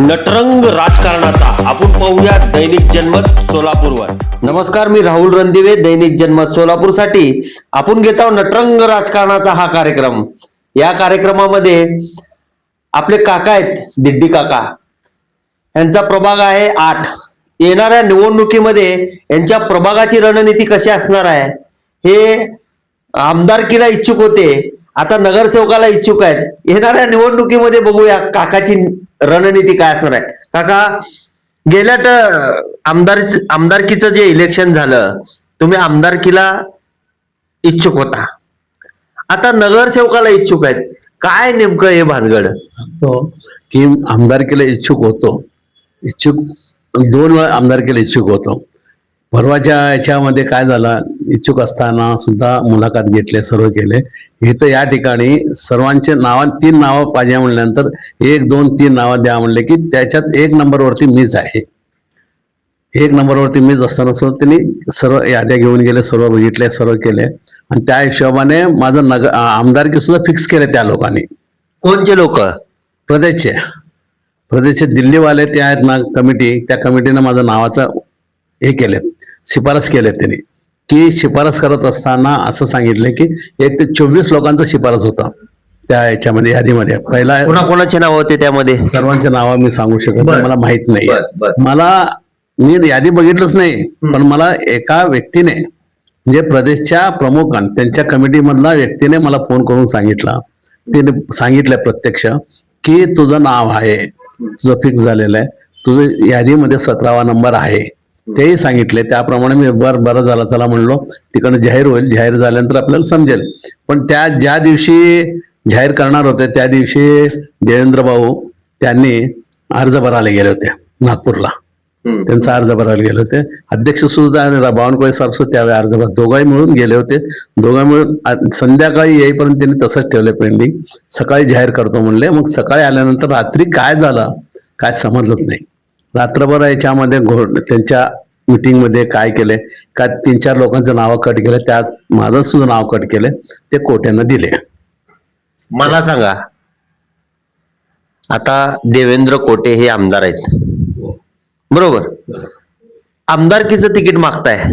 नटरंग राजकारणाचा. आपण पाहूया दैनिक जनमत सोलापूरवर. नमस्कार मी राहुल रणदिवे दैनिक जनमत सोलापूरसाठी आपण घेत आहोत नटरंग राजकारणाचा हा कार्यक्रम. या कार्यक्रमामध्ये आपले काका आहेत दिड्डी काका. यांचा प्रभाग आहे आठ. येणाऱ्या निवडणुकीमध्ये यांच्या प्रभागाची रणनीती कशी असणार आहे हे आमदारकीला इच्छुक होते आता नगरसेवकाला इच्छुक आहेत. येणाऱ्या निवडणुकीमध्ये बघूया काकाची रणनीती काय असणार आहे? काका गेल्या ट- आमदार आमदारकीचं जे इलेक्शन झालं तुम्ही आमदारकीला इच्छुक होता. आता नगरसेवकाला इच्छुक आहेत. काय नेमकं हे भानगड? सांगतो की आमदारकीला इच्छुक होतो. इच्छुक दोन वेळा आमदारकीला इच्छुक होतो. परवाच्या याच्यामध्ये काय झालं? इच्छुक असताना सुद्धा मुलाखत घेतले सर्व केले. इथं या ठिकाणी सर्वांचे नाव तीन नावं पाहिजे म्हणल्यानंतर एक दोन तीन नावं द्या म्हणले की त्याच्यात एक नंबरवरती मीच आहे. एक नंबरवरती मीच असताना सुद्धा त्यांनी सर्व याद्या घेऊन गेले सर्व बघितले सर्व केले. आणि त्या हिशोबाने माझं नगर आमदारकी सुद्धा फिक्स केले त्या लोकांनी. कोणचे लोक? प्रदेशचे. प्रदेशचे दिल्लीवाले ते आहेत ना कमिटी. त्या कमिटीनं माझं नावाचं हे केले शिफारस केले त्यांनी. की शिफारस करत असताना असं सांगितले की एक ते चोवीस लोकांचं शिफारस होतं त्या याच्यामध्ये यादीमध्ये. पहिला कोणाकोणाचे नाव होते त्यामध्ये? सर्वांचे नावं मी सांगू शकत नाही. मला माहीत नाही. मला मी यादी बघितलंच नाही पण मला एका व्यक्तीने म्हणजे प्रदेशच्या प्रमुख त्यांच्या कमिटीमधला व्यक्तीने मला फोन करून सांगितला. तिने सांगितलं प्रत्यक्ष की तुझं नाव आहे तुझं फिक्स झालेलं आहे. तुझं यादीमध्ये सतरावा नंबर आहे. तेही सांगितले. त्याप्रमाणे मी बर बरं झालं. चला म्हणलो तिकडनं जाहीर होईल. जाहीर झाल्यानंतर आपल्याला समजेल. पण त्या ज्या दिवशी जाहीर करणार होते त्या दिवशी देवेंद्र भाऊ त्यांनी अर्ज भरायला गेले होते नागपूरला. त्यांचा अर्ज भरायला गेले होते. अध्यक्ष सुद्धा आणि बावनकुळे साहेब सुद्धा त्यावेळी अर्ज भर दोघाही मिळून गेले होते. दोघं मिळून संध्याकाळी येईपर्यंत त्यांनी तसंच ठेवलं पेंडिंग सकाळी जाहीर करतो म्हणले. मग सकाळी आल्यानंतर रात्री काय झालं काय समजलंच नाही. रात्रभर याच्यामध्ये घो त्यांच्या मिटिंगमध्ये काय केले का तीन चार लोकांचं नावं कट केले त्यात माझं सुद्धा नाव कट केले ते कोट्यानं दिले. मला सांगा आता देवेंद्र कोटे हे आमदार आहेत. बरोबर? आमदारकीचं तिकीट मागताय.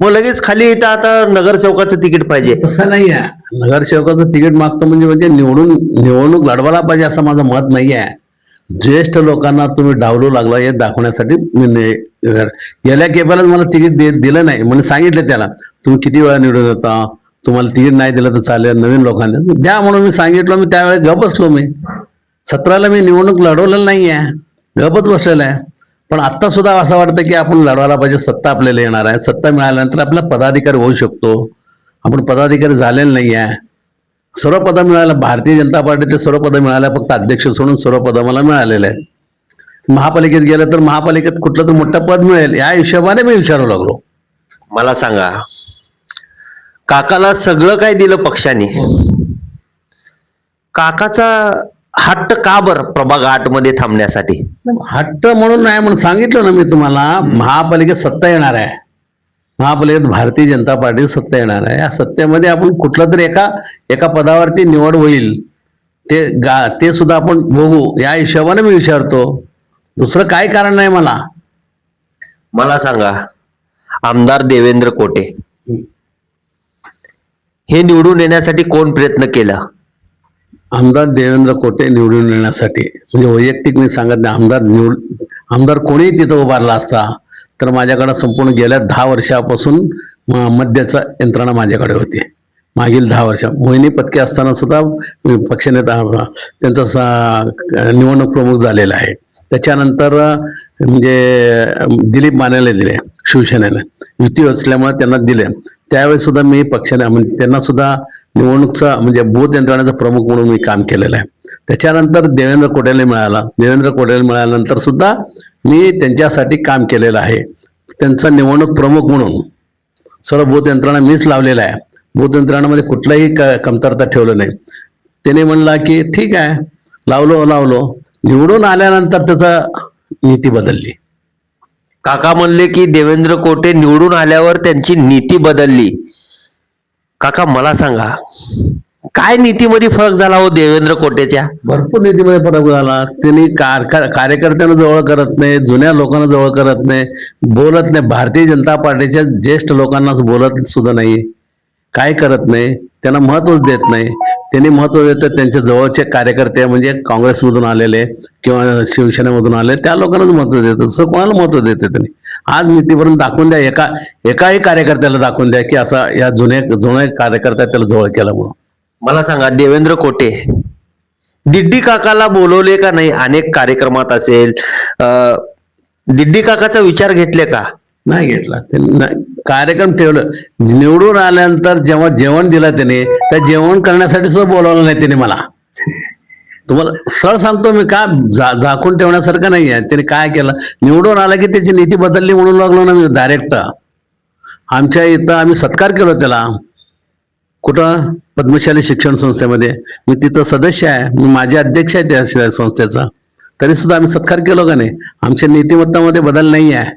मग लगेच खाली इथं आता नगरसेवकाचं तिकीट पाहिजे. तसं नाही आहे नगरसेवकाचं तिकीट मागतो म्हणजे म्हणजे निवडून निवडणूक लढवायला पाहिजे असं माझं मत नाही आहे ज्येष्ठ लोकांना तुम्ही डावलू लागला हे दाखवण्यासाठी मी गेल्या केपालाच मला तिकीट दे दिलं नाही. म्हणजे सांगितलं त्याला तुम्ही किती वेळा निवडून येता? तुम्हाला तिकीट नाही दिलं तर चालेल नवीन लोकांना. द्या म्हणून मी सांगितलं मी त्यावेळेस गप बसलो मी. सतराला मी निवडणूक लढवलेलं नाही आहे गपच बसलेलं आहे. पण आत्ता सुद्धा असं वाटतं की आपण लढवायला पाहिजे सत्ता आपल्याला येणार आहे. सत्ता मिळाल्यानंतर आपला पदाधिकारी होऊ शकतो. आपण पदाधिकारी झालेला नाही आहे सर्व पदं मिळाल्या भारतीय जनता पार्टीचे सर्व पदं मिळाल्या फक्त अध्यक्ष सोडून सर्व पदं मला मिळालेले आहेत. महापालिकेत गेलं तर महापालिकेत कुठलं तर मोठं पद मिळेल या हिशोबाने मी विचारू लागलो. मला सांगा काकाला सगळं काय दिलं पक्षाने? काकाचा हट्ट का बरं प्रभाग आठमध्ये थांबण्यासाठी? हट्ट म्हणून नाही म्हणून सांगितलं ना मी तुम्हाला महापालिकेत सत्ता येणार आहे. महापालिकेत भारतीय जनता पार्टी सत्ता येणार आहे. या सत्तेमध्ये आपण कुठलं तरी एका एका पदावरती निवड होईल ते गा ते सुद्धा आपण बघू. या हिशोबाने मी विचारतो. दुसरं काय कारण नाही मला? मला सांगा आमदार देवेंद्र कोटे. हे निवडून येण्यासाठी कोण प्रयत्न केला? आमदार देवेंद्र कोटे निवडून येण्यासाठी. म्हणजे वैयक्तिक मी सांगत नाही आमदार निवड आमदार कोणीही तिथं उभारला असता तर माझ्याकडं संपूर्ण गेल्या दहा वर्षापासून म- मद्याचा यंत्रणा माझ्याकडे होती. मागील दहा वर्ष मोहिनी पत्के असताना सुद्धा पक्षनेता त्यांचा सा निवडणूक प्रमुख झालेला आहे. त्याच्यानंतर म्हणजे दिलीप मानेला दिले शिवसेनेने. युती असल्यामुळे त्यांना दिले. त्यावेळेस सुद्धा मी पक्षाने म्हणजे त्यांना सुद्धा निवडणूकचा म्हणजे बूथ यंत्रणेचा प्रमुख म्हणून मी काम केलेलं आहे. त्याच्यानंतर देवेंद्र कोट्याला मिळाला. देवेंद्र कोट्याला मिळाल्यानंतर सुद्धा मी त्यांच्यासाठी काम केलेलं आहे. त्यांचा निवडणूक प्रमुख म्हणून सर्व बूथ यंत्रणा मीच लावलेला आहे. बूथ यंत्रणामध्ये कुठलाही क कमतरता ठेवलं नाही. त्याने म्हणला की ठीक आहे. लावलो लावलो. निवडून आल्यानंतर त्याचा नीती बदलली. काका म्हणले की देवेंद्र कोटे निवडून आल्यावर त्यांची नीती बदलली. काका मला सांगा काय नीतीमध्ये फरक झाला हो देवेंद्र कोटेच्या? भरपूर नीतीमध्ये फरक झाला. त्यांनी कार- कार्यकर्त्यांना जवळ करत नाही जुन्या लोकांना जवळ करत नाही बोलत नाही. भारतीय जनता पार्टीच्या ज्येष्ठ लोकांनाच बोलत सुद्धा नाही. काय करत नाही? त्यांना महत्वच देत नाही. त्यांनी महत्त्व देतं त्यांच्या जवळचे कार्यकर्ते म्हणजे काँग्रेसमधून आलेले किंवा शिवसेनेमधून आले त्या लोकांनाच महत्त्व देतं सर कोणाला महत्त्व देते त्यांनी? आज नीतीपर्यंत दाखवून द्या एका एकाही कार्यकर्त्याला दाखवून द्या की असा या जुन्या जुन्या कार्यकर्त्या त्याला जवळ केला म्हणून. मला सांगा देवेंद्र कोटे दिड्डी काकाला बोलवले का नाही? अनेक कार्यक्रमात असेल. दिड्डी काकाचा विचार घेतले का? नाही घेतला. त्यांनी नाही- कार्यक्रम ठेवलं. निवडून आल्यानंतर जेव्हा जेवण दिलं त्याने त्या जेवण करण्यासाठी सुद्धा बोलावलं नाही त्याने मला. तुम्हाला सरळ सांगतो मी का झाकून ठेवण्यासारखं नाही आहे त्याने काय केलं? निवडून आला की त्याची नीती बदलली म्हणून लागलो ना मी डायरेक्ट आमच्या इथं आम्ही सत्कार केलो त्याला. कुठं पद्मशाली शिक्षण संस्थेमध्ये? मी तिथं सदस्य आहे. मी माझे अध्यक्ष आहे त्या संस्थेचा. तरी सुद्धा आम्ही सत्कार केलो का नाही? आमच्या नीतिमत्तामध्ये बदल नाही आहे.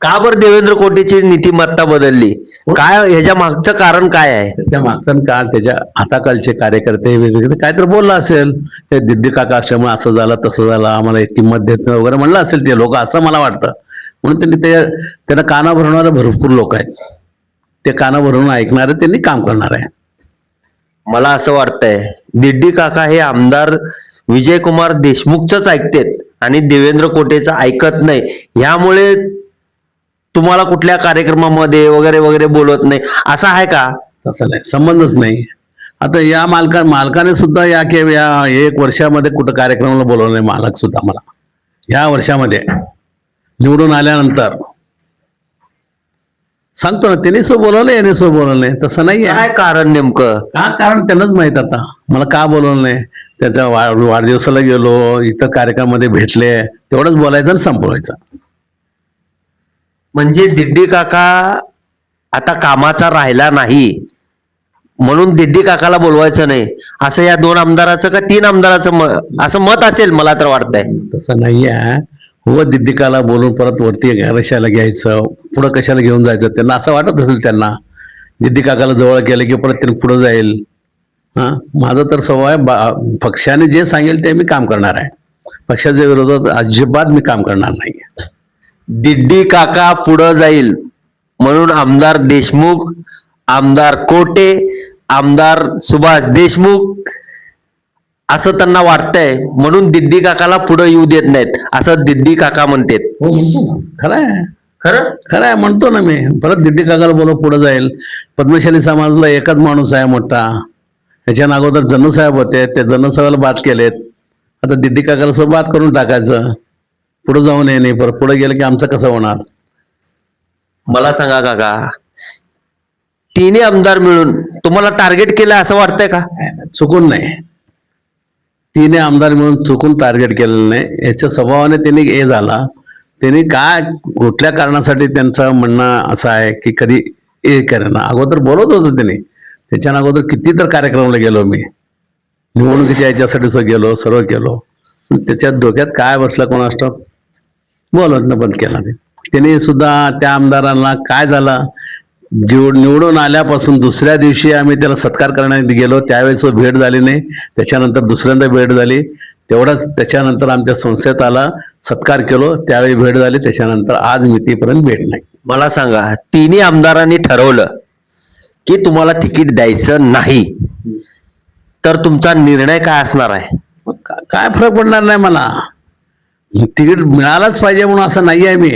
का बरं देवेंद्र कोटेची नीतिमत्ता बदलली? काय ह्याच्या मागचं कारण काय आहे? त्याच्या मागचं काळ त्याच्या हाताकालचे कार्यकर्ते वगैरे काय तर बोललं असेल. ते दिद्दी काका असल्यामुळे असं झालं तसं झालं आम्हाला एक किंमत देत नाही वगैरे म्हणलं असेल ते लोक असं मला वाटतं. म्हणून त्यांनी ते त्यांना काना भरणारे भरपूर लोक आहेत. ते काना भरून ऐकणारे त्यांनी काम करणार आहे. मला असं वाटतंय दिड्डी काका हे आमदार विजयकुमार देशमुखच ऐकतेत आणि देवेंद्र कोटेचं ऐकत नाही. ह्यामुळे तुम्हाला कुठल्या कार्यक्रमामध्ये वगैरे वगैरे बोलवत नाही. असं आहे का? तसं नाही संबंधच नाही. आता या मालका मालकाने सुद्धा या के या एक वर्षामध्ये कुठं कार्यक्रमाला बोलवलं नाही मालक सुद्धा मला. या वर्षामध्ये निवडून आल्यानंतर सांगतो ना त्यांनी सो बोलवलं याने सो बोलवलं नाही. तसं नाही आहे काय कारण नेमकं? का कारण त्यांनाच माहीत आता. मला का बोलवलं नाही? त्याच्या वा- वाढदिवसाला गेलो इतर कार्यक्रमामध्ये भेटले. तेवढंच बोलायचं आणि संपवायचं. म्हणजे दिड्डी काका आता कामाचा राहिला नाही. म्हणून दिड्डी काकाला बोलवायचं नाही. असं या दोन आमदाराचं का तीन आमदाराचं म- असं मत असेल मला तर वाटतंय. तसं नाही आहे व दिड्डिकाला बोलून परत वरती कशाला घ्यायचं पुढं कशाला घेऊन जायचं त्यांना असं वाटत असेल त्यांना. दिड्डी काकाला जवळ केलं की परत त्यांनी पुढं जाईल. हां? माझा तर स्वभाव आहे बा- पक्षाने जे सांगेल ते मी काम करणार आहे. पक्षाच्या विरोधात अजिबात मी काम करणार नाही. दिड्डी काका पुढं जाईल म्हणून आमदार देशमुख आमदार कोटे आमदार सुभाष देशमुख असं त्यांना वाटतंय म्हणून दिड्डी काकाला पुढं येऊ देत नाहीत असं दिड्डी काका म्हणतात. हो म्हणतो ना. खरं आहे. खरं? खरं आहे म्हणतो ना मी. परत दिड्डी काकाला बोलव पुढे जाईल. पद्मशाली समाजाला एकच माणूस आहे मोठा. ह्याच्या अगोदर जन्नू साहेब होते ते जन्नू साहेबाला बात केलेत. आता दिड्डी काकाला सोबत बात करून टाकायचं. पुढे जाऊन ये नाही परत पुढे गेलं की आमचं कसं होणार? मला सांगा काका. तिन्ही आमदार मिळून तुम्हाला टार्गेट केलं असं वाटतंय का? चुकून नाही. तिने आमदार मिळून चुकून टार्गेट केलेलं नाही. याच्या स्वभावाने त्यांनी हे झाला. त्यांनी काय कुठल्या कारणासाठी त्यांचं म्हणणं असं आहे की कधी हे करेना? अगोदर बोलत होतो त्यांनी. त्याच्या अगोदर किती तर कार्यक्रमाला गेलो मी. निवडणुकीच्या याच्यासाठी गेलो सर्व केलो. त्याच्या त्याच्यात डोक्यात काय बसलं कोण असतं? बोलवणं बंद केला. ते त्यांनी सुद्धा त्या आमदारांना काय झालं? जीव निवडून आल्यापासून दुसऱ्या दिवशी आम्ही त्याला सत्कार करण्यात गेलो. त्यावेळेस भेट झाली नाही. त्याच्यानंतर दुसऱ्यांदा भेट झाली. तेवढंच त्याच्यानंतर आमच्या संस्थेत आला सत्कार केलो. त्यावेळी भेट झाली. त्याच्यानंतर आज मितीपर्यंत भेट नाही. मला सांगा तिन्ही आमदारांनी ठरवलं की तुम्हाला तिकीट द्यायचं नाही. तर तुमचा निर्णय काय असणार आहे? काय फरक पडणार नाही मला? तिकीट मिळालंच पाहिजे म्हणून असं नाही आहे मी.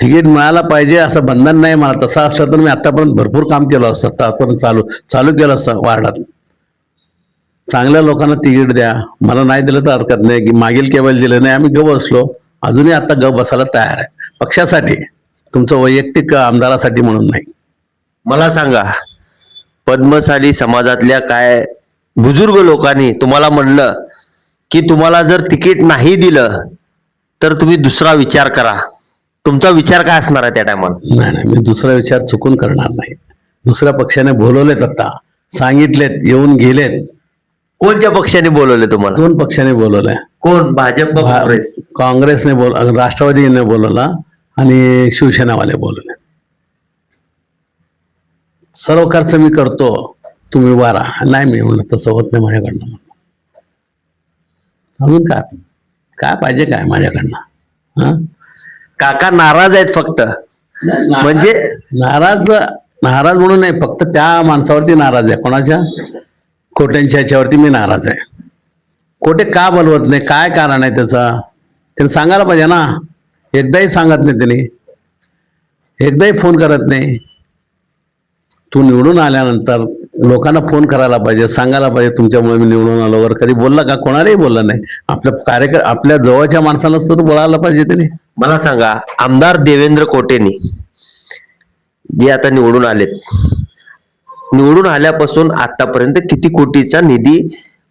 तिकीट मिळायला पाहिजे असं बंधन नाही मला. तसं असलं तर मी आतापर्यंत भरपूर काम केलं असतं. आतापर्यंत चालू चालू केलं असतं वार्डात. चांगल्या लोकांना तिकीट द्या. मला नाही दिलं तर हरकत नाही. की मागील केवळ दिलं नाही. आम्ही ग बसलो. अजूनही आता ग बसायला तयार आहे. पक्षासाठी तुमचं वैयक्तिक आमदारासाठी म्हणून नाही. मला सांगा पद्मशाली समाजातल्या काय बुजुर्ग लोकांनी तुम्हाला म्हणलं की तुम्हाला जर तिकीट नाही दिलं तर तुम्ही दुसरा विचार करा. तुमचा विचार काय असणार आहे त्या टायमाला नाही नाही मी दुसरा विचार चुकून करणार नाही. दुसऱ्या पक्षाने बोलवलेत आता. सांगितलेत येऊन गेलेत. कोणत्या पक्षाने बोलवले तुम्हाला? दोन पक्षाने बोलवलंय. कोण? भाजप का काँग्रेस? काँग्रेसने बोल राष्ट्रवादीने बोलवला आणि शिवसेनावाले बोलवले. सर्व खर्च मी करतो तुम्ही राहा नाही मी म्हणलं तसं होत नाही माझ्याकडनं म्हणलं अजून काय? काय पाहिजे काय माझ्याकडनं? हा? काका नाराज आहेत फक्त. म्हणजे नाराज नाराज म्हणून नाही फक्त त्या माणसावरती नाराज आहे. कोणाच्या? कोट्यांच्या ह्याच्यावरती मी नाराज आहे. कोटे का बोलवत नाही? काय कारण आहे त्याचा? त्यांनी सांगायला पाहिजे ना. एकदाही सांगत नाही त्यांनी. एकदाही फोन करत नाही. तू निवडून आल्यानंतर लोकांना फोन करायला पाहिजे सांगायला पाहिजे तुमच्यामुळे मी निवडून आलो वगैरे. कधी बोलला का? कोणालाही बोलला नाही. आपल्या कार्यक्रम आपल्या जवळच्या माणसाला तर बोलायला पाहिजे त्यांनी. मला सांगा आमदार देवेंद्र कोटेनी जे आता निवडून आलेत निवडून आल्यापासून आतापर्यंत किती कोटीचा निधी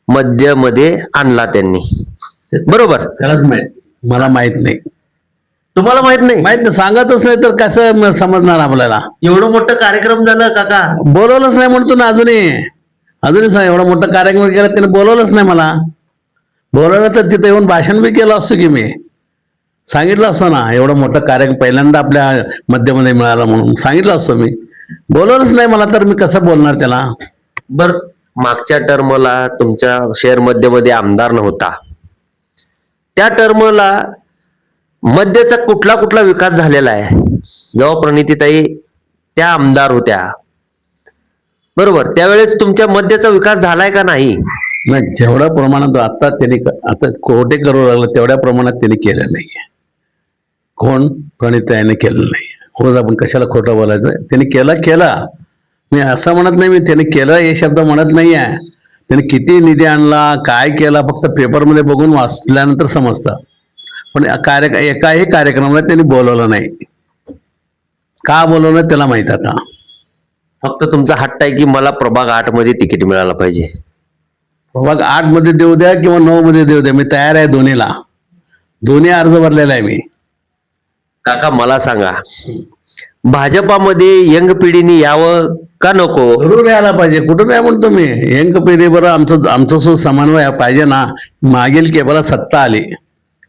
मध्यमध्ये आणला त्यांनी? बरोबर? त्यालाच माहीत मला माहीत नाही. तुम्हाला माहीत नाही. माहीत नाही सांगतच नाही तर कसं समजणार आपल्याला? एवढं मोठं कार्यक्रम झालं काका. बोलवलंच नाही म्हणतो ना अजूनही. अजूनही सांग एवढा मोठा कार्यक्रम केला त्याने बोलवलंच नाही मला. बोलवलं तर तिथे येऊन भाषण बी केलं असतं की मी. सांगितलं असतं ना एवढा मोठा कार्यक्रम पहिल्यांदा आपल्या मध्यमध्ये मिळाला म्हणून. सांगितलं असतं मी. बोलवलंच नाही मला तर मी कसं बोलणार त्याला? बर. मागच्या टर्मला तुमच्या शेअर मध्यमध्ये आमदार नव्हता. त्या टर्मला मध्यचा कुठला कुठला विकास झालेला आहे? जेव्हा प्रणितीताई त्या आमदार होत्या. बरोबर त्यावेळेस तुमच्या मध्यचा विकास झालाय का नाही? नाही जेवढ्या प्रमाणात आता त्यांनी आता कोटे करू लागलं तेवढ्या प्रमाणात त्यांनी केलं नाही कोण? प्रणितायाने केलं नाही रोज आपण कशाला खोटं बोलायचं? त्यांनी केला केला. मी असं म्हणत नाही मी त्याने केलं हे शब्द म्हणत नाही आहे त्याने किती निधी आणला काय केला फक्त पेपरमध्ये बघून वाचल्यानंतर समजतं. पण या कार्य एकाही कार्यक्रमाला त्यांनी बोलवलं नाही. का बोलवलं त्याला माहीत आता. फक्त तुमचा हट्ट आहे की मला प्रभाग आठमध्ये तिकीट मिळालं पाहिजे. प्रभाग आठमध्ये देऊ द्या किंवा नऊ मध्ये देऊ द्या. मी तयार आहे दोन्हीला. दोन्ही अर्ज भरलेला आहे मी. काका मला सांगा. भाजपामध्ये यंग पिढीने यावं का नको? जरूर यायला पाहिजे. कुठून आहे म्हणतो मी? यंग पिढी बरं आमचं आमचं सुद्धा समन्वय पाहिजे ना. मागील केवळ सत्ता आली.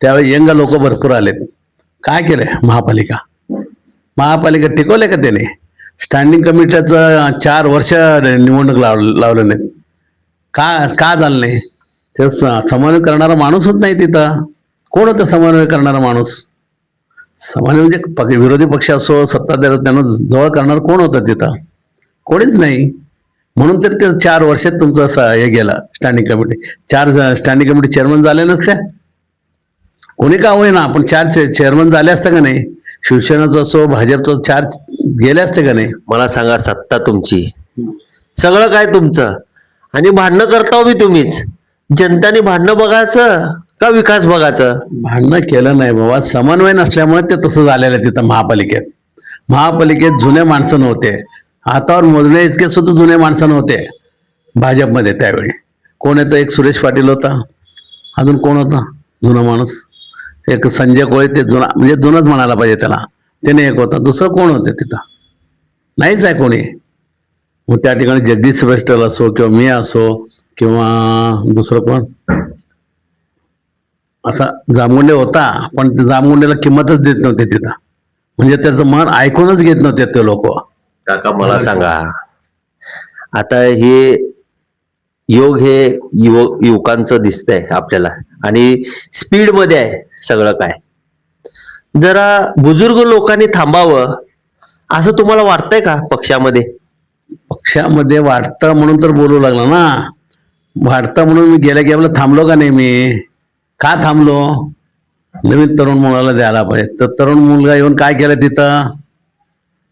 त्यावेळी यंग लोक भरपूर आलेत. काय केलंय महापालिका? महापालिका टिकवले का त्याने? स्टँडिंग कमिटीचं चार वर्ष निवडणूक लाव लावलं नाहीत. का का झालं नाही? ते स- समन्वय करणारा माणूसच नाही तिथं. कोण होतं समन्वय करणारा माणूस? समन्वय म्हणजे विरोधी पक्ष असो सत्ताधारी त्यांना जवळ करणार कोण होतं तिथं? कोणीच नाही. म्हणून तर ते चार वर्षात तुमचं असं हे गेलं स्टँडिंग कमिटी चार स्टँडिंग कमिटी चेअरमन झाले नसत्या कोणी का होईना पण चार चेअरमन झाले असते का नाही? शिवसेनेचं असो भाजपचं चार गेले असते का नाही? मला सांगा सत्ता तुमची. सगळं काय तुमचं? आणि भांडणं करता बी तुम्हीच. जनताने भांडणं बघायचं का विकास बघायचं? भांडणं केलं नाही बाबा. समन्वय नसल्यामुळे ते तसं झालेलं आहे तिथं महापालिकेत. महापालिकेत जुने माणसं नव्हते. हातावर मोजणे इतके सुद्धा जुने माणसं नव्हते भाजपमध्ये त्यावेळी. कोण येतं? एक सुरेश पाटील होता. अजून कोण होता? जुना माणूस. एक संजय कोळे ते जुना म्हणजे जुनच म्हणायला पाहिजे त्याला. त्याने एक होता दुसरं कोण होते तिथं? नाहीच आहे कोणी. मग त्या ठिकाणी जगदीश श्रेष्ठल असो किंवा मी असो किंवा दुसरं कोण? असा जामगुंडे होता पण ते जामगुंडेला किंमतच देत नव्हते तिथं. म्हणजे त्याचं मन ऐकूनच घेत नव्हते ते लोक. काका मला सांगा. आता हे योग हे युवकांचं दिसतंय आपल्याला. आणि स्पीडमध्ये आहे. सगळं काय. जरा बुजुर्ग लोकांनी थांबावं असं तुम्हाला वाटतंय का पक्षामध्ये? पक्षामध्ये वाढतं म्हणून तर बोलू लागला ना. वाढतं म्हणून मी गेल्या गेल्या थांबलो का नाही मी? का थांबलो? नवीन तरुण मुलाला द्यायला पाहिजे. तर तरुण मुलगा येऊन काय केलं तिथं?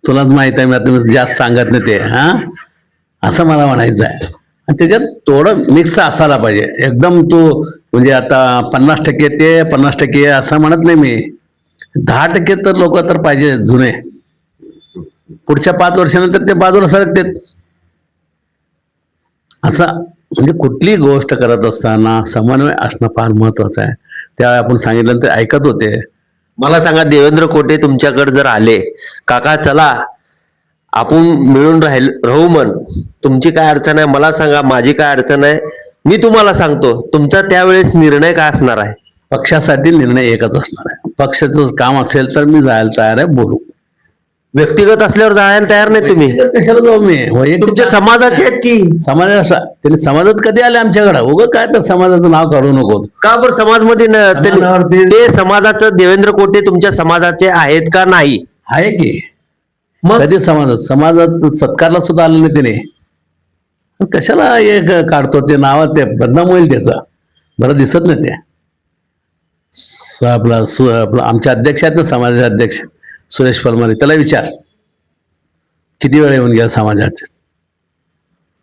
तुलाच माहीत आहे मी आता जास्त सांगत नाही ते हा? असं मला म्हणायचं आहे आणि त्याच्यात थोडं मिक्स असायला पाहिजे. एकदम तू म्हणजे आता पन्नास टक्के ते पन्नास टक्के असं म्हणत नाही मी. दहा टक्के तर लोक तर पाहिजे जुने. पुढच्या पाच वर्षानंतर ते बाजूला सरकतात. असं म्हणजे कुठलीही गोष्ट करत असताना समन्वय असणं फार महत्वाचं आहे. त्यावेळी आपण सांगितलं ते ऐकत होते. मला सांगा देवेंद्र कोटे तुमच्याकडे जर आले काका चला आपण मिळून राहील राहू म्हण तुमची काय अडचण आहे मला सांगा. माझी काय अडचण आहे मी तुम्हाला सांगतो. तुमचा त्यावेळेस निर्णय काय असणार आहे? पक्षासाठी निर्णय एकच असणार आहे. पक्षाचं काम असेल तर मी जायला तयार आहे बोलू. व्यक्तिगत असल्यावर जायला तयार नाही तुम्ही. कशाला जाऊ मी? वैयक्तिक तुमच्या समाजाचे आहेत की? समाजा त्यांनी समाजात कधी आले आमच्याकडे? उगं काय तर समाजाचं नाव काढू नको. का बरं समाजमध्ये न- ते- समाजाचं देवेंद्र कोटे तुमच्या समाजाचे आहेत का नाही? आहे की? कधी समाजात? समाजात सत्कारला सुद्धा आलं नाही त्याने कशाला एक काढतो ते नाव? ते बदनाम होईल त्याचा. बरं दिसत नाही ते. आपला सु आपला आमचे अध्यक्ष आहेत ना समाजाचे अध्यक्ष. सुरेश पलमारे त्याला विचार. किती वेळ येऊन गेला समाजात?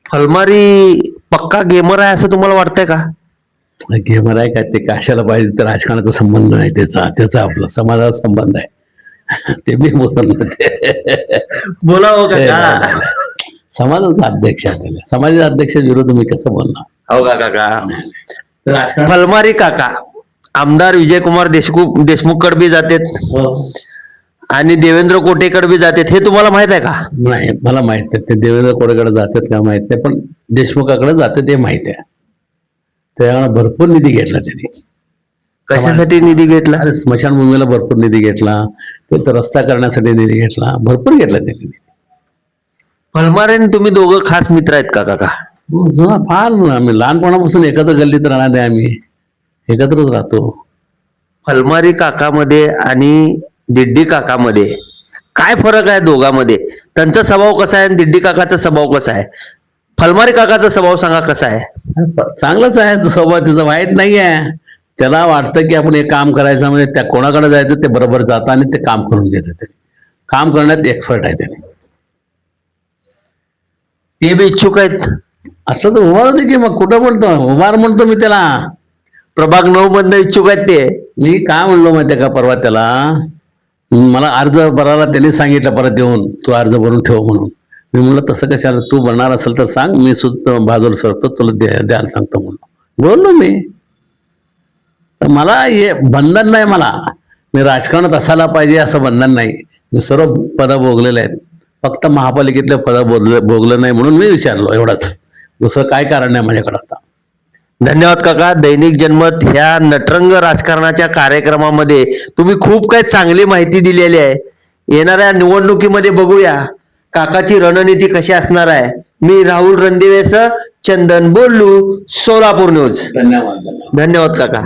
फलमारी पक्का गेमर आहे असं तुम्हाला वाटतंय का? गेमर आहे काय ते कशाला पाहिजे? तर राजकारणाचा संबंध नाही त्याचा. त्याचा आपला समाजाचा संबंध आहे. ते मी बोलत नाही ते बोलावं नाही, नाही, नाही. समाजाचा अध्यक्ष. समाजाच्या अध्यक्ष विरुद्ध मी कसं बोलणार? हो का काका फलमारी काका आमदार विजयकुमार देशमुख देशमुखकडे बी जातात. आणि देवेंद्र कोटेकडे बी जातात. हे तुम्हाला माहीत आहे का? नाही मला माहीत आहे ते देवेंद्र कोडेकडे जातात का माहीत नाही पण देशमुखाकडे जाते ते माहीत आहे. त्यावेळेला भरपूर निधी घेतला त्यांनी. कशासाठी निधी घेतला? अरे स्मशानभूमीला भरपूर निधी घेतला. तर रस्ता करण्यासाठी निधी घेतला. भरपूर घेतला त्यांनी. फलमारे तुम्ही दोघं खास मित्र आहेत का काका? जुना फार आम्ही लहानपणापासून एकत्र गल्लीत राहणारे आम्ही. एकत्रच राहतो. फलमारी काकामध्ये आणि दिड्डी काकामध्ये काय फरक आहे दोघांमध्ये? त्यांचा स्वभाव कसा आहे आणि दिड्डी काकाचा स्वभाव कसा आहे? फलमारी काकाचा स्वभाव सांगा कसा आहे? चांगलंच आहे. तो स्वभाव तिचा वाईट नाही आहे त्याला वाटतं की आपण हे काम करायचं म्हणजे त्या कोणाकडे जायचं ते बरोबर जातं आणि ते काम करून घेतं ते काम करण्यात एक्सपर्ट आहे त्याने. ते बी इच्छुक आहेत. असं तर उभार होते की मग कुठं म्हणतो उभार म्हणतो मी त्याला. प्रभाग नऊ बंद इच्छुक आहेत ते. मी काय म्हणलो माहितीये का परवा त्याला? मला अर्ज भरायला त्यांनी सांगितलं परत येऊन तू अर्ज भरून ठेव म्हणून. मी म्हणलं तसं कशाला? तू भरणार असेल तर सांग. मी सुद्धा बाजूला सरतो तुला द्यायला सांगतो म्हणून. बोललो मी. तर मला हे बंधन नाही मला. मी राजकारणात असायला पाहिजे असं बंधन नाही. मी सर्व पदं भोगलेले आहेत. फक्त महापालिकेतले पदं बोलले भोगलं नाही म्हणून मी विचारलो एवढंच. दुसरं काय कारण नाही माझ्याकडे आता. धन्यवाद काका. दैनिक जनमत ह्या नटरंग राजकारणाच्या कार्यक्रमामध्ये तुम्ही खूप काही चांगली माहिती दिलेली आहे. येणाऱ्या निवडणुकीमध्ये बघूया. काकाची रणनीती कशी असणार आहे? मी राहुल रणदिवेस चंदन बोलू सोलापूर न्यूज. धन्यवाद. धन्यवाद काका.